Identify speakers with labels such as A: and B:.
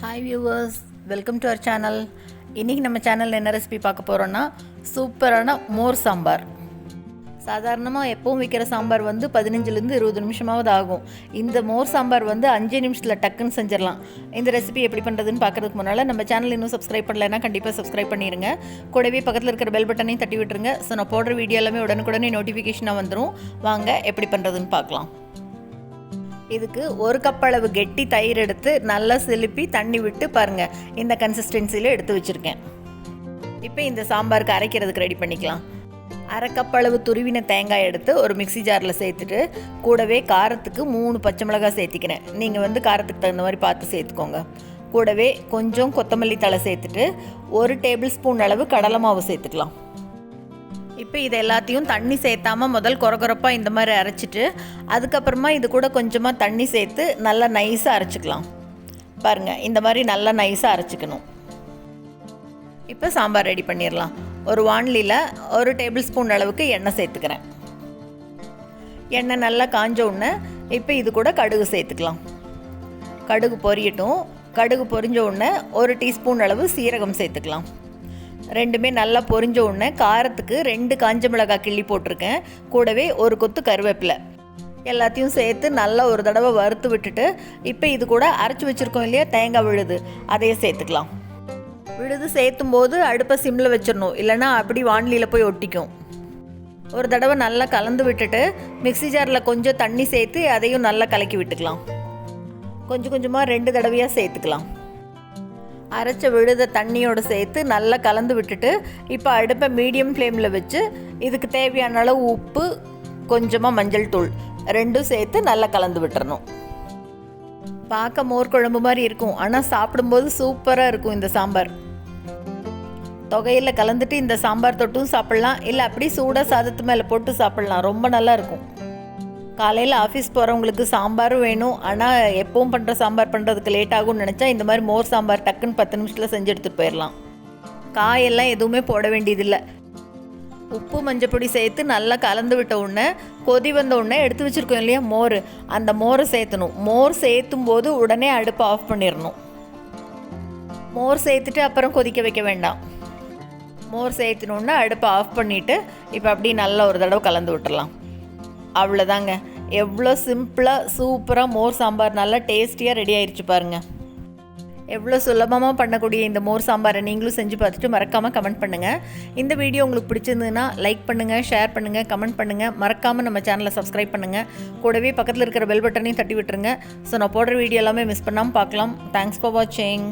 A: Hi viewers welcome to our channel இன்றைக்கி நம்ம சேனலில் என்ன ரெசிபி பார்க்க போகிறோன்னா சூப்பரான மோர் சாம்பார். சாதாரணமாக எப்பவும் வைக்கிற சாம்பார் வந்து பதினஞ்சுலேருந்து இருபது நிமிஷமாவது ஆகும். இந்த மோர் சாம்பார் வந்து அஞ்சு நிமிஷத்தில் டக்குன்னு செஞ்சிடலாம். இந்த ரெசிபி எப்படி பண்ணுறதுன்னு பார்க்குறதுக்கு முன்னால் நம்ம சேனல் இன்னும் சப்ஸ்கிரைப் பண்ணலைன்னா கண்டிப்பாக சப்ஸ்கிரைப் பண்ணிடுங்க. கூடவே பக்கத்தில் இருக்கிற பெல் பட்டனையும் தட்டி விட்டுருங்க. ஸோ நான் போடுற வீடியோ எல்லாமே உடனுக்குடனே நோட்டிஃபிகேஷனாக வந்துடும் வாங்க எப்படி பண்ணுறதுன்னு பார்க்கலாம். இதுக்கு ஒரு கப் அளவு கெட்டி தயிர் எடுத்து நல்லா சிலுப்பி தண்ணி விட்டு பாருங்கள் இந்த கன்சிஸ்டன்சியில் எடுத்து வச்சுருக்கேன். இப்போ இந்த சாம்பாருக்கு அரைக்கிறதுக்கு ரெடி பண்ணிக்கலாம். அரை கப் அளவு துருவின தேங்காய் எடுத்து ஒரு மிக்ஸி ஜாரில் சேர்த்துட்டு கூடவே காரத்துக்கு மூணு பச்சை மிளகாய் சேர்த்திக்கிறேன். நீங்கள் வந்து காரத்துக்கு தகுந்த மாதிரி பார்த்து சேர்த்துக்கோங்க. கூடவே கொஞ்சம் கொத்தமல்லி தழை சேர்த்துட்டு ஒரு டேபிள் ஸ்பூன் அளவு கடலை மாவு சேர்த்துக்கலாம். இப்போ இது எல்லாத்தையும் தண்ணி சேர்த்தாம முதல் குறகுறப்பாக இந்த மாதிரி அரைச்சிட்டு அதுக்கப்புறமா இது கூட கொஞ்சமாக தண்ணி சேர்த்து நல்லா நைஸாக அரைச்சிக்கலாம். பாருங்கள் இந்த மாதிரி நல்லா நைஸாக அரைச்சிக்கணும். இப்போ சாம்பார் ரெடி பண்ணிடலாம். ஒரு வான்லியில் ஒரு டேபிள் ஸ்பூன் அளவுக்கு எண்ணெய் சேர்த்துக்கிறேன். எண்ணெய் நல்லா காஞ்ச உடனே இப்போ இது கூட கடுகு சேர்த்துக்கலாம். கடுகு பொரியட்டும். கடுகு பொரிஞ்ச உடனே ஒரு டீஸ்பூன் அளவு சீரகம் சேர்த்துக்கலாம். ரெண்டுமே நல்லா பொரிஞ்ச உடனே காரத்துக்கு ரெண்டு காஞ்ச மிளகாய் கிள்ளி போட்டிருக்கேன். கூடவே ஒரு கொத்து கருவேப்பிலை. எல்லாத்தையும் சேர்த்து நல்லா ஒரு தடவை வறுத்து விட்டுட்டு இப்போ இது கூட அரைச்சி வச்சுருக்கோம் இல்லையா தேங்காய் விழுது அதையே சேர்த்துக்கலாம். விழுது சேர்த்தும் போது அடுப்பை சிம்மில் வச்சிடணும் இல்லைன்னா அப்படி வான்லியில் போய் ஒட்டிக்கும். ஒரு தடவை நல்லா கலந்து விட்டுட்டு மிக்சி ஜாரில் கொஞ்சம் தண்ணி சேர்த்து அதையும் நல்லா கலக்கி விட்டுக்கலாம். கொஞ்சம் கொஞ்சமாக ரெண்டு தடவையாக சேர்த்துக்கலாம். அரைச்ச விழுத தண்ணியோடு சேர்த்து நல்லா கலந்து விட்டுட்டு இப்போ அடுப்பை மீடியம் ஃப்ளேமில் வச்சு இதுக்கு தேவையான அளவு உப்பு கொஞ்சமாக மஞ்சள் தூள் ரெண்டும் சேர்த்து நல்லா கலந்து விட்டுறணும். பார்க்க மோர் குழம்பு மாதிரி இருக்கும். ஆனால் சாப்பிடும்போது சூப்பராக இருக்கும் இந்த சாம்பார். தொகையில் கலந்துட்டு இந்த சாம்பார் தொட்டும் சாப்பிட்லாம். இல்லை அப்படி சூடாக சாதத்து மேலே போட்டு சாப்பிட்லாம். ரொம்ப நல்லா இருக்கும். காலையில் ஆஃபீஸ் போகிறவங்களுக்கு சாம்பாரும் வேணும். ஆனால் எப்பவும் பண்ணுற சாம்பார் பண்ணுறதுக்கு லேட் ஆகும்னு நினச்சா இந்த மாதிரி மோர் சாம்பார் டக்குன்னு பத்து நிமிஷத்தில் செஞ்சு எடுத்துகிட்டு போயிடலாம் காயெல்லாம் எதுவுமே போட வேண்டியதில்லை. உப்பு மஞ்சப்பொடி சேர்த்து நல்லா கலந்து விட்ட உடனே கொதி வந்த உடனே எடுத்து வச்சுருக்கோம் இல்லையா மோர். அந்த மோரை சேர்த்தணும். மோர் சேர்த்தும் போது உடனே அடுப்பை ஆஃப் பண்ணிடணும் மோர் சேர்த்துட்டு அப்புறம் கொதிக்க வைக்க வேண்டாம். மோர் சேர்த்துனோன்னா அடுப்பை ஆஃப் பண்ணிவிட்டு இப்போ அப்படியே நல்லா ஒரு தடவை கலந்து விட்டுடலாம் அவ்வளோதாங்க எவ்வளோ சிம்பிளாக சூப்பராக மோர் சாம்பார் நல்லா டேஸ்டியாக ரெடி ஆயிடுச்சு பாருங்கள் எவ்வளோ சுலபமாக பண்ணக்கூடிய இந்த மோர் சாம்பாரை நீங்களும் செஞ்சு பார்த்துட்டு மறக்காமல் கமெண்ட் பண்ணுங்கள் இந்த வீடியோ உங்களுக்கு பிடிச்சிருந்ததுன்னா லைக் பண்ணுங்கள் ஷேர் பண்ணுங்கள் கமெண்ட் பண்ணுங்கள் மறக்காமல் நம்ம சேனலை சப்ஸ்கிரைப் பண்ணுங்கள் கூடவே பக்கத்தில் இருக்கிற பெல் பட்டனையும் தட்டி விட்டுருங்க. ஸோ நான் போடுற வீடியோ எல்லாமே மிஸ் பண்ணாமல் பார்க்கலாம். தேங்க்ஸ் ஃபார் வாட்சிங்